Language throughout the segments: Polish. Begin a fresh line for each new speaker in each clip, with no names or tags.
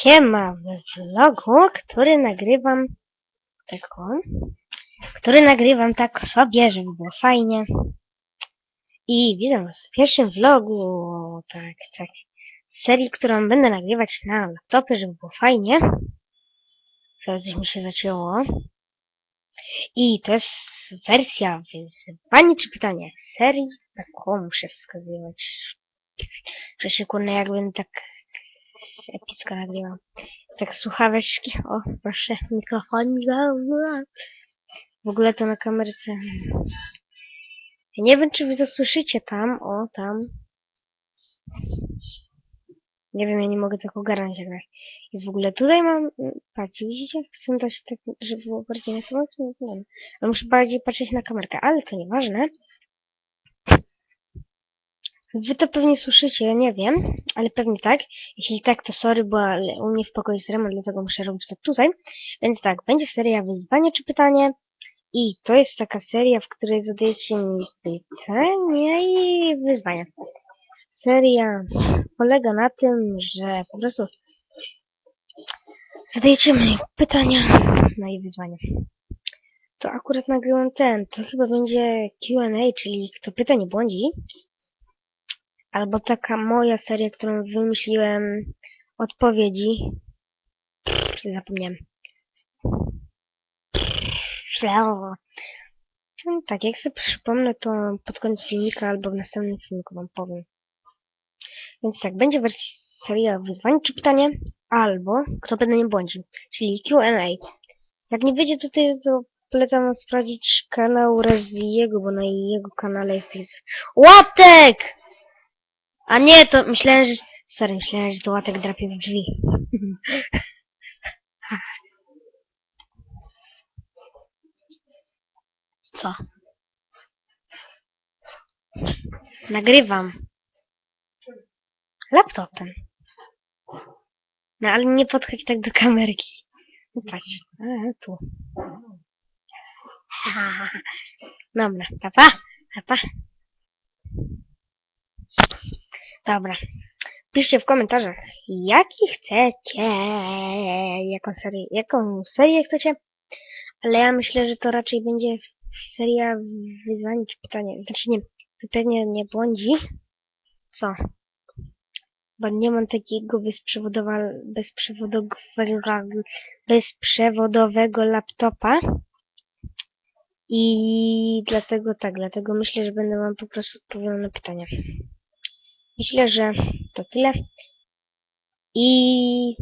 Siema w vlogu, który nagrywam tak o, który nagrywam tak sobie, żeby było fajnie. I witam was w pierwszym vlogu, tak, tak, serii, którą będę nagrywać na laptopie, żeby było fajnie. Zaraz coś mi się zacięło. I to jest wersja wyzwanie czy pytanie serii, taką muszę wskazywać. Się kurna jakbym tak epicko nagrywam. Tak słuchaweczki, o proszę, mikrofon. W ogóle to na kamerce. Ja nie wiem czy wy to słyszycie tam, o tam. Nie wiem, ja nie mogę tak ogarnąć jak jest w ogóle tutaj mam, patrzcie, widzicie? Chcę dać tak, żeby było bardziej na kamerkę, nie wiem. Ale muszę bardziej patrzeć na kamerkę, ale to nieważne. Wy to pewnie słyszycie, ja nie wiem, ale pewnie tak. Jeśli tak, to sorry, bo ale u mnie w pokoju jest remont, dlatego muszę robić to tutaj. Więc tak, będzie seria wyzwanie czy pytanie. I to jest taka seria, w której zadajecie mi pytania i wyzwania. Seria polega na tym, że po prostu zadajecie mi pytania, no i wyzwania. To akurat nagrywam ten, to chyba będzie Q&A, czyli kto pyta nie błądzi. Albo taka moja seria, którą wymyśliłem odpowiedzi. Zapomniałem. No, tak, jak sobie przypomnę, to pod koniec filmika albo w następnym filmiku wam powiem. Więc tak, będzie wersja seria wyzwań czy pytanie, albo kto będę nie błądził, czyli Q&A. Jak nie wiecie co to jest, to polecam sprawdzić kanał Reziego, bo na jego kanale jest... Łatek! A nie, to myślałem, że... Sorry, myślałem, że to łatek drapie w drzwi. Co? Nagrywam. Laptopem. No ale nie podchodź tak do kamerki. No patrz. A, tu. Dobra, papa, papa. Dobra. Piszcie w komentarzach, jaki chcecie, jaką serię, jaką serię chcecie, ale ja myślę, że to raczej będzie seria wyzwań czy pytania. Znaczy nie, pytanie nie błądzi. Co? Bo nie mam takiego bezprzewodowa- bezprzewodowego, bezprzewodowego laptopa. I dlatego tak, dlatego myślę, że będę wam po prostu odpowiadał na pytania. Myślę, że to tyle. I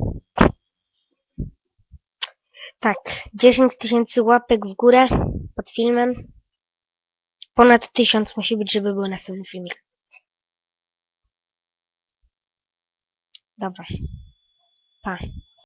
tak, 10 tysięcy łapek w górę pod filmem. Ponad 1000 musi być, żeby był następny filmik. Dobra. Pa.